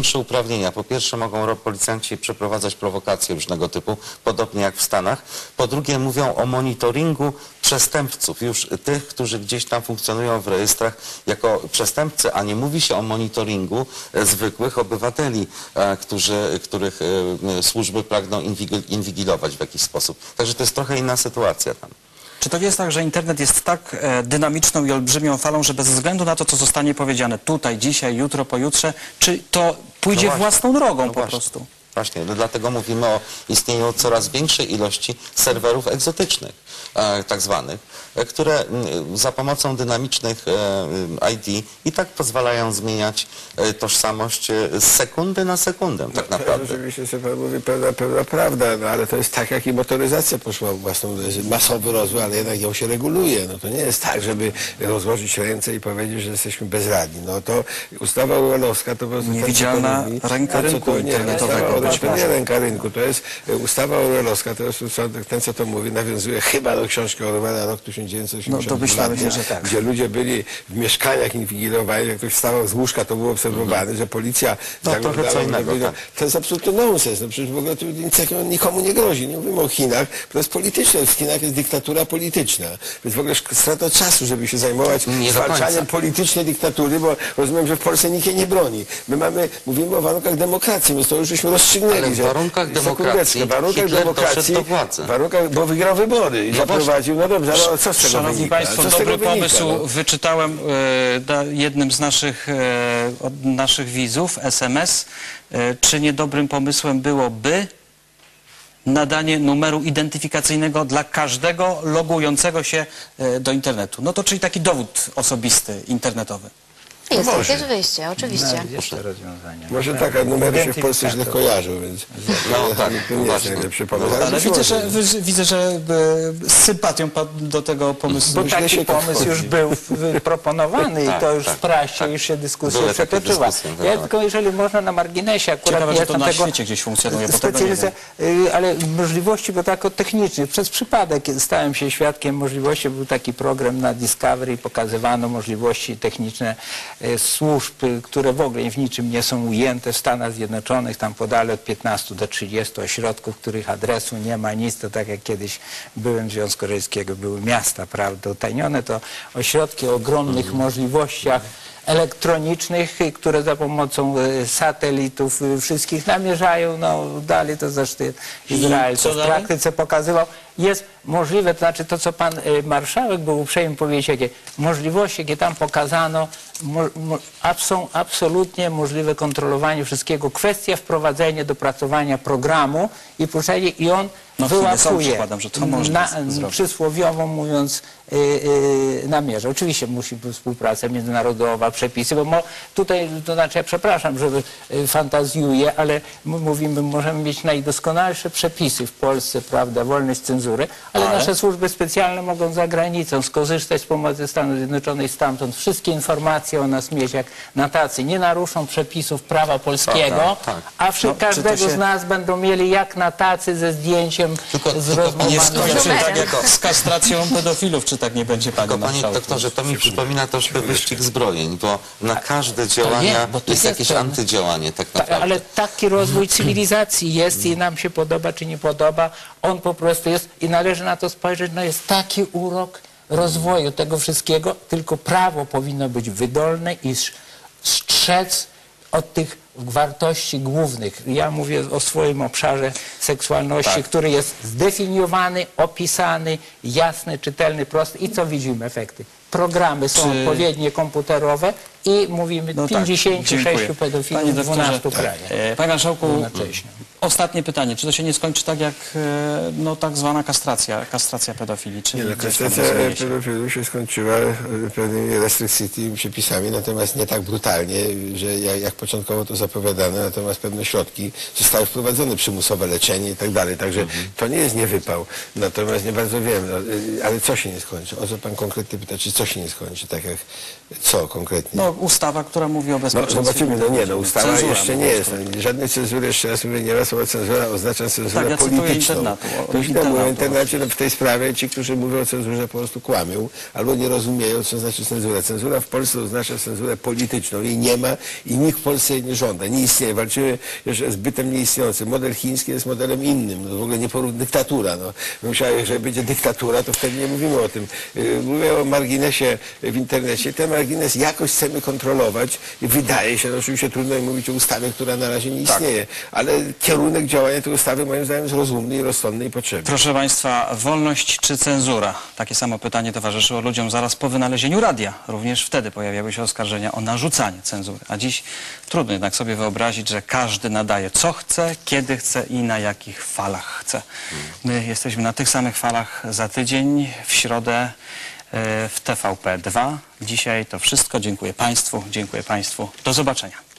większe uprawnienia. Po pierwsze mogą policjanci przeprowadzać prowokacje różnego typu, podobnie jak w Stanach. Po drugie mówią o monitoringu przestępców, już tych, którzy gdzieś tam funkcjonują w rejestrach jako przestępcy, a nie mówi się o monitoringu e, zwykłych obywateli, e, którzy, których e, służby pragną inwigil- inwigilować w jakiś sposób. Także to jest trochę inna sytuacja tam. Czy to jest tak, że internet jest tak e, dynamiczną i olbrzymią falą, że bez względu na to, co zostanie powiedziane tutaj, dzisiaj, jutro, pojutrze, czy to pójdzie No właśnie. własną drogą No po właśnie. prostu? Właśnie, no dlatego mówimy o istnieniu coraz większej ilości serwerów egzotycznych, e, tak zwanych, e, które mm, za pomocą dynamicznych e, ID i tak pozwalają zmieniać e, tożsamość e, z sekundy na sekundę, tak To naprawdę. Rzeczywiście, co pan mówi, pełna, pełna prawda, no ale to jest tak, jak i motoryzacja poszła w własną, masowy rozwój, ale jednak ją się reguluje. No to nie jest tak, żeby rozłożyć ręce i powiedzieć, że jesteśmy bezradni. No to ustawa orwellowska to Niewidzialna ręka rynku internetowego ustawa- być To nie może. ręka rynku, to jest e, ustawa orwellowska, to jest ten, co to mówi, nawiązuje chyba do książki Orwella, rok 1982, No, domyślamy się, że tak. gdzie ludzie byli w mieszkaniach inwigilowani, jak ktoś wstawał z łóżka, to było obserwowane, że policja No, zaglądała, innego, żeby- tak. to jest absolutny nonsens. No przecież w ogóle tu nic takiego nikomu nie grozi. Nie mówimy o Chinach, to jest polityczne. W Chinach jest dyktatura polityczna. Więc w ogóle strata czasu, żeby się zajmować Nie zwalczaniem politycznej diktatury, bo rozumiem, że w Polsce nikt jej nie broni. My mamy, mówimy o warunkach demokracji, więc to już żeśmy rozstrzygnęli. Ale w warunkach demokracji w warunkach Hitler demokracji, do władzy. warunkach, bo wygrał wybory i No zaprowadził, no dobrze, ale co z tego Szanowni wynika? Państwo, co dobry wynika, pomysł no? wyczytałem da, jednym z naszych, e, od naszych widzów, SMS. E, czy niedobrym pomysłem byłoby nadanie numeru identyfikacyjnego dla każdego logującego się do internetu? No to czyli taki dowód osobisty internetowy. Jest Może. takie wyjście, oczywiście. Jeszcze rozwiązania. Może tak, a numery się w Polsce źle kojarzą, więc No tak, to nie jest właśnie. najlepszy pomysł. Ale być widzę, że, widzę, że e, z sympatią do tego pomysłu. Bo Źle taki pomysł już był proponowany Tak, i to już tak, w prasie tak. już się dyskusja Były przetoczyła. dyskusje, Ja tak. tylko jeżeli można na marginesie akurat Ciekawe, że to na tego świecie gdzieś funkcjonuje, bo tego nie specjalista, y, ale możliwości, bo tak o technicznie, przez przypadek stałem się świadkiem możliwości, był taki program na Discovery, pokazywano możliwości techniczne służb, y, które w ogóle w niczym nie są ujęte w Stanach Zjednoczonych, tam podale od 15 do 30 ośrodków, których adresu nie ma, nic, to tak jak kiedyś byłem w Związku Radzieckiego, były miasta, prawda, utajnione, to ośrodki o ogromnych możliwościach elektronicznych, które za pomocą y, satelitów y, wszystkich namierzają, no dalej to zresztą Izrael co to w praktyce pokazywał, jest możliwe, to znaczy to, co pan y, marszałek był uprzejmy powiedzieć, jakie możliwości, jakie tam pokazano, mo, mo, są absolutnie możliwe kontrolowanie wszystkiego. Kwestia wprowadzenia, dopracowania programu i puszczenie i on No, wyłapuje, że to można na, przysłowiowo mówiąc, y, y, namierza. Oczywiście musi być współpraca międzynarodowa, przepisy, bo mo, tutaj, to znaczy ja przepraszam, że y, fantazjuję, ale mówimy, możemy mieć najdoskonalsze przepisy w Polsce, prawda, wolność cenzury, ale, Ale? nasze służby specjalne mogą za granicą skorzystać z pomocy Stanów Zjednoczonych stamtąd, wszystkie informacje o nas mieć jak na tacy, nie naruszą przepisów prawa polskiego, Tak, tak. a wszy, No, każdego się- z nas będą mieli jak na tacy ze zdjęciem, Tylko- z tylko. Nie skończy tak jak z kastracją pedofilów, czy tak nie będzie panie Tylko panie doktorze, to mi przypomina troszkę wyścig zbrojeń, bo na każde działania bo to jest jest jakieś ten- antydziałanie tak Ta, naprawdę. ale taki rozwój cywilizacji jest i nam się podoba czy nie podoba, on po prostu jest i należy na to spojrzeć, no jest taki urok rozwoju tego wszystkiego, tylko prawo powinno być wydolne i strzec od tych wartości głównych. Ja mówię o swoim obszarze seksualności, Tak. który jest zdefiniowany, opisany, jasny, czytelny, prosty i co widzimy efekty? Programy są Czy- odpowiednie komputerowe i mówimy No tak, 56 dziękuję. pedofilów Panie w doktorze, 12 krajach. e, Panie marszałku, ostatnie pytanie. Czy to się nie skończy tak jak e, no, tak zwana kastracja, kastracja pedofilii? Czyli Nie, no, kastracja pedofilów się skończyła e, pewnymi restrykcyjnymi przepisami, natomiast nie tak brutalnie, że jak, jak początkowo to zapowiadano, natomiast pewne środki zostały wprowadzone, przymusowe leczenie i tak dalej, także to nie jest niewypał. Natomiast nie bardzo wiem, no, ale co się nie skończy? O co pan konkretnie pyta, czy co się nie skończy, tak jak co konkretnie? No, ustawa, która mówi o No bezpieczeństwie. zobaczymy, no nie, no ustawa Cenzura jeszcze nie jest. No, żadnej cenzury, jeszcze raz mówię, nie ma słowa cenzura, oznacza cenzurę Tak, ja polityczną. internatu, o- To już temu, internacie no, w tej sprawie ci, którzy mówią o cenzurze po prostu kłamią, albo nie rozumieją, co znaczy cenzura. Cenzura w Polsce oznacza cenzurę polityczną. Jej nie ma i nikt w Polsce jej nie żąda. Nie istnieje. Walczymy jeszcze z bytem nieistniejącym. Model chiński jest modelem innym. No, w ogóle nie porówny dyktatura. No. Myślałem, że będzie dyktatura, to wtedy nie mówimy o tym. Yy, Mówię o marginesie w internecie. Ten margines jakoś chcemy kontrolować i wydaje się, no oczywiście trudno mówić o ustawie, która na razie nie istnieje, ale kierunek działania tej ustawy moim zdaniem jest rozumny i rozsądny i potrzebny. Proszę Państwa, wolność czy cenzura? Takie samo pytanie towarzyszyło ludziom zaraz po wynalezieniu radia. Również wtedy pojawiały się oskarżenia o narzucanie cenzury. A dziś trudno jednak sobie wyobrazić, że każdy nadaje co chce, kiedy chce i na jakich falach chce. My jesteśmy na tych samych falach za tydzień, w środę w TVP2. Dzisiaj to wszystko. Dziękuję Państwu, dziękuję Państwu. Do zobaczenia.